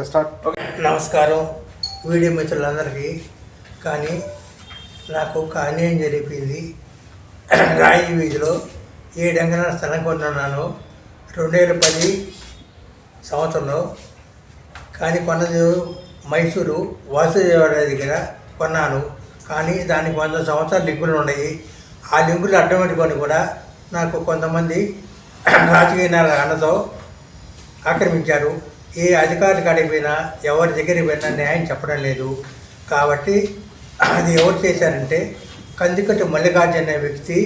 Okay start. నమస్కారం. Video మిత్రులందరికీ. కానీ నాకు ఒక అన్యాయం జరిపింది రాయి వీధిలో ఏడంగన స్థలం కొన్నాను. రెండు వేల పది సంవత్సరంలో. కానీ కొన్నది మైసూరు వాసుదేవాడ దగ్గర కొన్నాను. కానీ దానికి వంద సంవత్సరాల లింకులు ఉన్నాయి. ఆ లింకులు అడ్డం పెట్టుకొని కూడా నాకు కొంతమంది రాజకీయ నాయకుల అన్నతో ఆక్రమించారు. ఏ అధికారి కాడికి పోయినా ఎవరి దగ్గరికి పోయినా న్యాయం చెప్పడం లేదు. కాబట్టి అది ఎవరు చేశారంటే కందికట్టు మల్లికార్జున అనే వ్యక్తి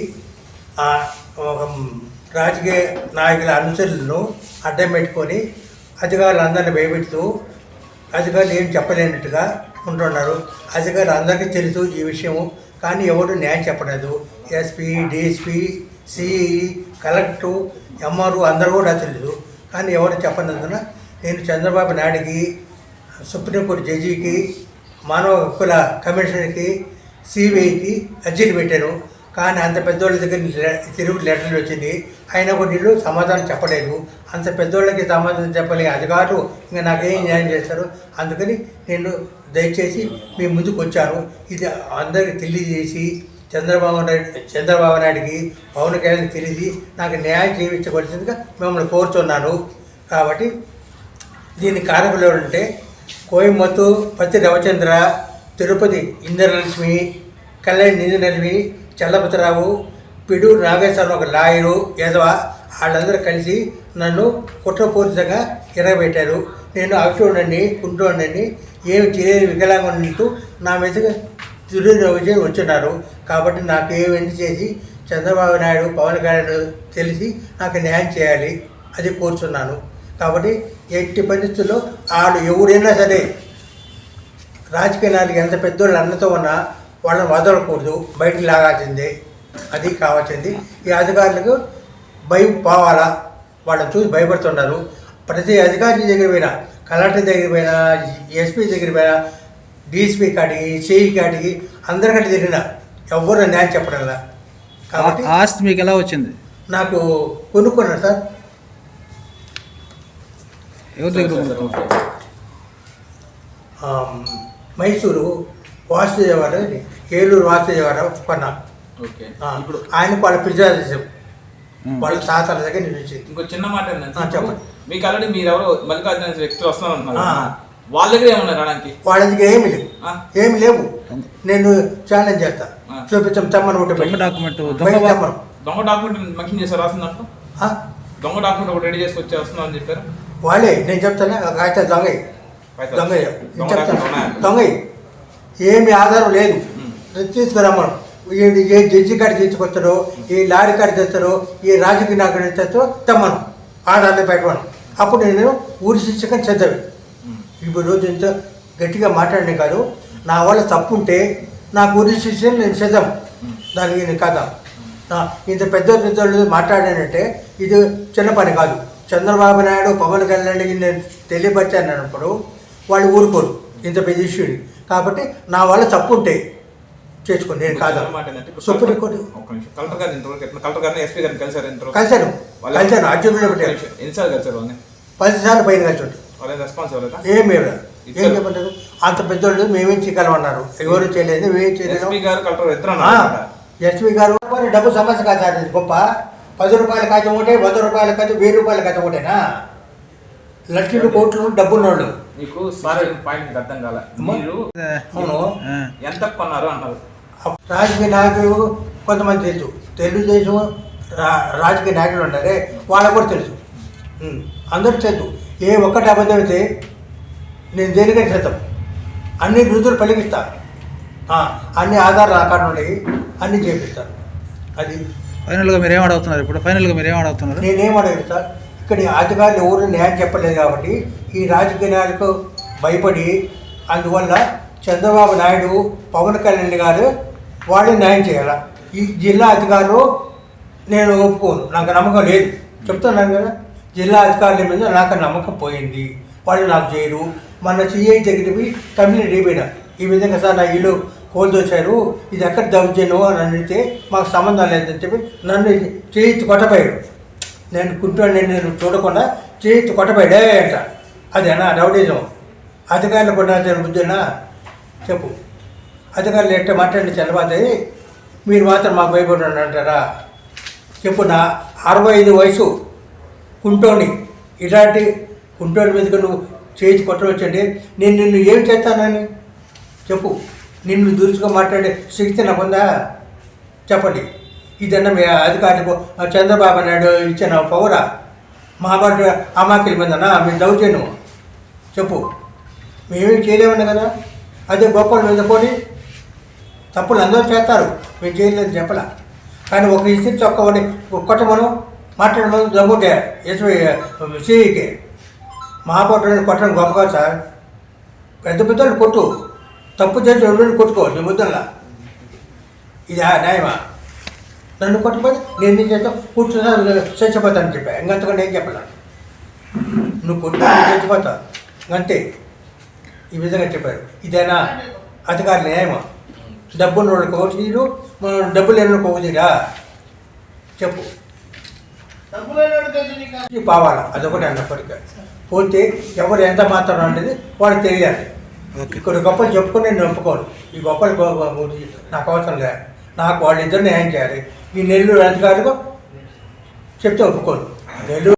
ఆ ఒక రాజకీయ నాయకుల అనుచరులను అడ్డం పెట్టుకొని అధికారులు అందరిని భయపెడుతూ అధికారులు ఏం చెప్పలేనట్టుగా ఉంటున్నారు. అధికారులు అందరికీ తెలుసు ఈ విషయము కానీ ఎవరు న్యాయం చెప్పలేదు. SP DSP CE collector MRO అందరూ కూడా తెలుసు. కానీ ఎవరు చెప్పనందున నేను చంద్రబాబు నాయుడికి సుప్రీంకోర్టు జడ్జికి మానవ హక్కుల కమిషన్కి సిబిఐకి అర్జీలు పెట్టాను. కానీ అంత పెద్దోళ్ళ దగ్గర లె- తిరుగు లెటర్లు వచ్చింది. అయినా కూడా వీళ్ళు సమాధానం చెప్పలేదు. అంత పెద్దోళ్ళకి సమాధానం చెప్పలేని అధికారులు. ఇంకా నాకేం న్యాయం చేస్తారు? అందుకని నేను దయచేసి మీ ముందుకు వచ్చాను. ఇది అందరికి తెలియజేసి చంద్రబాబు నాయుడు చంద్రబాబు నాయుడికి పవన్ కళ్యాణ్ తెలిసి నాకు న్యాయం చేయించవలసిందిగా మిమ్మల్ని కోరుతున్నాను కాబట్టి దీని కారకులు ఎవరంటే కోయంబత్తు పత్తి రవిచంద్ర తిరుపతి ఇంద్రలక్ష్మి కళ్యాణ్ నిధిలక్ష్మి చల్లపతిరావు పిడు నాగేశ్వరం ఒక లాయరు యదవ వాళ్ళందరూ కలిసి నన్ను కుట్రపూరితంగా ఇరగబెట్టారు. నేను అవిటోడని కుంటోడని ఏమి తెలియని వికలాంగునిస్తూ నా మీదగా దుర్వినియోగం వచ్చున్నారు కాబట్టి నాకు ఏమి చేసి చంద్రబాబు నాయుడు పవన్ కళ్యాణ్ తెలిసి నాకు న్యాయం చేయాలి అది కోరుచున్నాను. కాబట్టి ఎట్టి పరిస్థితుల్లో వాళ్ళు ఎవరైనా సరే రాజకీయ నాయకులు ఎంత పెద్దోళ్ళు అన్నతో ఉన్నా వాళ్ళని వదలకూడదు బయటికి లాగాల్సిందే. అది కావాల్సింది ఈ అధికారులకు భయం పోవాలా? వాళ్ళని చూసి భయపడుతున్నారు. ప్రతి అధికారి దగ్గర పోయినా కలెక్టర్ దగ్గర పోయినా ఎస్పీ దగ్గర పోయినా డిఎస్పీ కాడికి సిఈ కాడికి అందరికంటే తిరిగిన ఎవరు న్యాయం చెప్పడంలా కాబట్టి ఆస్తి మీకు ఎలా వచ్చింది? నాకు కొనుక్కున్నాను సార్. ఎవరి దగ్గర మైసూరు వాసుదేవారు ఏలూరు వాసుదేవారావు కొన్నా ఇప్పుడు ఆయనకు వాళ్ళ ప్రిజర్వేటివ్ ఉం. వాళ్ళ తాతల దగ్గర నుంచి వచ్చింది ఇంకో చిన్న మాట చెప్పండి. మీకు ఆల్రెడీ మీరు ఎవరో మల్లికార్జున వ్యక్తులు వస్తున్నారు. వాళ్ళ దగ్గర ఏమన్నారు రావడానికి? వాళ్ళ దగ్గర ఏమి లేవు? ఏమి లేవు. నేను ఛాలెంజ్ చేస్తా. చూపించాం తెమ్మని ఒకటి దొంగ డాక్యుమెంట్ దొంగ డాక్యుమెంట్ మెన్షన్ చేశారు రాసిందంట? దొంగ డాక్యుమెంట్ ఒకటి రెడీ చేసుకొచ్చి వస్తున్నాం అని చెప్పారు. వాళ్ళే నేను చెప్తాను అయితే అయితే దొంగ దొంగ చెప్తాను? దొంగ ఏమి ఆధారం లేదు. తీసుకురమ్మను ఏ ఏ జడ్జి కాడ తీసుకొస్తారో ఈ లారీ కాడ తెస్తారో ఈ రాజకీయ నాయకుడు తెస్తారో తెమ్మను ఆధారాన్ని పెట్టమను అప్పుడు నేను ఊరి శిక్షకని చదివి ఉం. ఇప్పుడు రోజు ఇంత గట్టిగా మాట్లాడిన కాదు నా వల్ల తప్పు ఉంటే నాకు ఊరి శిక్షను నేను చదవం దానికి నేను కదా ఇంత పెద్ద పెద్దోళ్ళు మాట్లాడానంటే ఇది చిన్న పని కాదు చంద్రబాబు నాయుడు పవన్ కళ్యాణ్కి నేను తెలియపరిచాను అన్నప్పుడు వాళ్ళు ఊరుకోరు. ఇంత పెద్ద ఇష్యూని కాబట్టి నా వల్ల తప్పు ఉంటే చేసుకోండి నేను కాదా. చిన్న మాట ఏంటంటే ఇప్పుడు సుప్రీం కోర్టు ఒక్క నిమిషం. కలెక్టర్ గారు ఇంతవరకు ఎట్లా- కలెక్టర్ గారిని ఎస్పీ గారిని కలిసారు ఇంతవరకు? కలిశాను. వాళ్ళ- కలిశాను. అర్జునులో పెట్టాను. ఎన్నిసార్లు కలిసారు పది సార్లు పైన కలిసి రెస్పాన్స్ ఏం లేదు. ఏం చెప్పంటారు అంత పెద్దోళ్ళు మేమేం చేయగలమన్నారు? ఎవరు చేయలేదు మేమేం చేయలేదు. ఎస్పీ గారు డబ్బు సమస్య కాదు సార్ ఇది గొప్ప. పది రూపాయల కాగితం ఒకటే వంద రూపాయల కాగితం వెయ్యి రూపాయల కాగితం ఒకటేనా? లక్షలు కోట్లు డబ్బున్నోళ్ళు. సార్ పాయింట్ అర్థం కాల. అమ్మా. మీరు అవును. ఎంత కొన్నారు అంటారు రాజకీయ నాయకులు కొంతమంది తెలుసు. తెలుగుదేశం రా- రాజకీయ నాయకులు ఉంటారే వాళ్ళకు కూడా తెలుసు. అందరూ తెలుసు. ఏ ఒక్కటి అబద్ధం అయితే నేను దేనికైనా చేద్దాం. అన్ని రుజువులు పలికిస్తా. ఆ, అన్ని ఆధారాలు అక్కడ ఉన్నాయి. అన్ని చేపిస్తాను అది ఫైనల్గా మీరు ఏం అడుగుతున్నారు ఇప్పుడు? ఫైనల్గా మీరు ఏం అడుగుతున్నారు నేనేం అడగదు సార్. ఇక్కడ అధికారులు ఎవరు న్యాయం చెప్పలేదు కాబట్టి ఈ రాజకీయ నాయకులకు భయపడి అందువల్ల చంద్రబాబు నాయుడు పవన్ కళ్యాణ్ గారు వాళ్ళు న్యాయం చేయాలి? ఈ జిల్లా అధికారులు నేను ఒప్పుకోను. నాకు నమ్మకం లేదు. చెప్తున్నాను కదా. జిల్లా అధికారుల మీద నాకు నమ్మకం పోయింది. వాళ్ళు నాకు చేయరు. మన సిఐ దగ్గరికి కంప్లైంట్ అయిపోయినా ఈ విధంగా సార్ నా ఇల్లు కోల్దోశారు ఇది ఎక్కడ దౌర్జన్యం అని అడిగితే మాకు సంబంధం లేదని చెప్పి నన్ను చేయి కొట్టపోయాడు నేను కుంటాను నేను చూడకుండా చేయి కొట్టపోయాడే అంట. అదేనా రౌడీజం. అధికారులు కూడా బుద్ధినా చెప్పు. అధికారులు ఎట్ట మాట్లాడి చల్లబాతే మీరు మాత్రం మాకు భయపడి అంటారా? చెప్పు నా అరవై ఐదు వయసు కుంటోని. ఇలాంటి కుంటోని మీదకి నువ్వు చేతి కొట్టవచ్చండి. నేను నిన్ను ఏం చేస్తానని చెప్పు. నిన్ను దురుసుగా మాట్లాడే శక్తి నాకుందా? చెప్పండి. ఇదన్నా మీ అధికారులకు చంద్రబాబు నాయుడు ఇచ్చిన పౌరా మహాభారత అమాకిల మీదనా మీ దౌర్జన్యం. చెప్పు. మేమేం చేయలేమన్నా కదా? అదే గొప్పలు మీద పోనీ తప్పులు అందరూ చేస్తారు. మేము చేయలేదు చెప్పలా. కానీ ఒక ఇస్త్రీ చొక్కవని కొట్టమను మాట్లాడమని దమ్ముంటే ఎస్ఐ సిఈకి. మహాపౌరుని కొట్టడం గొప్పగా సార్. పెద్ద పెద్దలు కొట్టు. తప్పు చేసి ఎవరిని కొట్టుకో నీ ముద్దల్లా ఇదా న్యాయమా? నన్ను కొట్టపోతే నేను ఏం చేస్తాను కూర్చున్నా చచ్చిపోతాను చెప్పా. ఇంకంతకంటే ఏం చెప్పలా? నువ్వు కొట్టు చచ్చిపోతా అంతే. ఈ విధంగా చెప్పారు. ఇదేనా? అధికారి న్యాయమా? డబ్బున్న వాళ్ళకి ఒకటి తీరు డబ్బు లేని వాళ్ళకి ఒకటి తీరా? చెప్పు. పావాలా అదొకటి అన్నప్పటికీ. పోతే ఎవరు ఎంత మాత్రం అనేది వాళ్ళకి తెలియాలి. ఇక్కడ గొప్పలు చెప్పుకొని నేను ఒప్పుకోను ఈ గొప్పలు నాకు అవసరం లేదు నాకు వాళ్ళిద్దరు న్యాయం చేయాలి. ఈ నెల్లూరు అధికారులకు చెప్తే ఒప్పుకోను. నెల్లూరు